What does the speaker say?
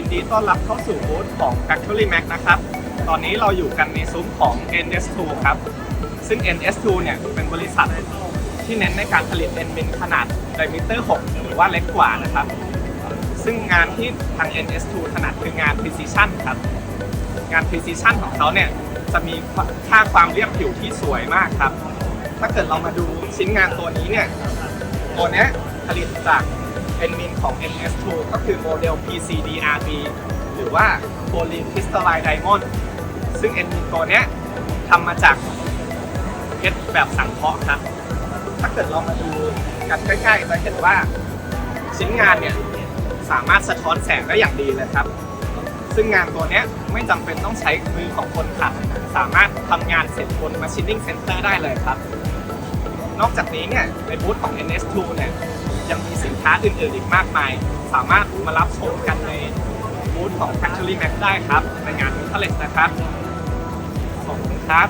ินดีต้อนรับเข้าสู่บูธของ Factory Mac นะครับ ตอนนี้เราอยู่กันในซุ้มของ NS2 ครับ ซึ่ง NS2 เนี่ยเป็นบริษัทที่เน้นในการผลิตเลนส์มินขนาดไดมิเตอร์ 6 หรือว่าเล็กกว่านะครับ ซึ่งงานที่ทาง NS2 ถนัดคืองาน precision ครับ งาน precision ของเขาเนี่ยจะมีค่าความเรียบผิวที่สวยมากครับ ถ้าเกิดเรามาดูชิ้นงานตัวนี้เนี่ย ตัวเนี้ยผลิตจาก เป็นมินของ NS2 ก็คือโมเดล PCDRB หรือว่า Polycrystalline Diamond ซึ่ง n มินตัวเนี้ยทำมาจากเพชรแบบสังเคราะห์ครับ ถ้าเกิดเรามาดูกันใกล้ๆจะเห็นว่าชิ้นงานเนี่ยสามารถสะท้อนแสงได้อย่างดีเลยครับ ซึ่งงานตัวเนี้ยไม่จำเป็นต้องใช้มือของคนขัดสามารถทำงานเสร็จบน Machining Center ได้เลยครับ นอกจากนี้เนี่ยในบูธของ NS2 เนี่ย ยังมีสินค้าอื่นๆอีกมากมาย สามารถมารับชมกันในบูธของ Factory Max ได้ครับ ในงาน Internet นะครับ ขอบคุณครับ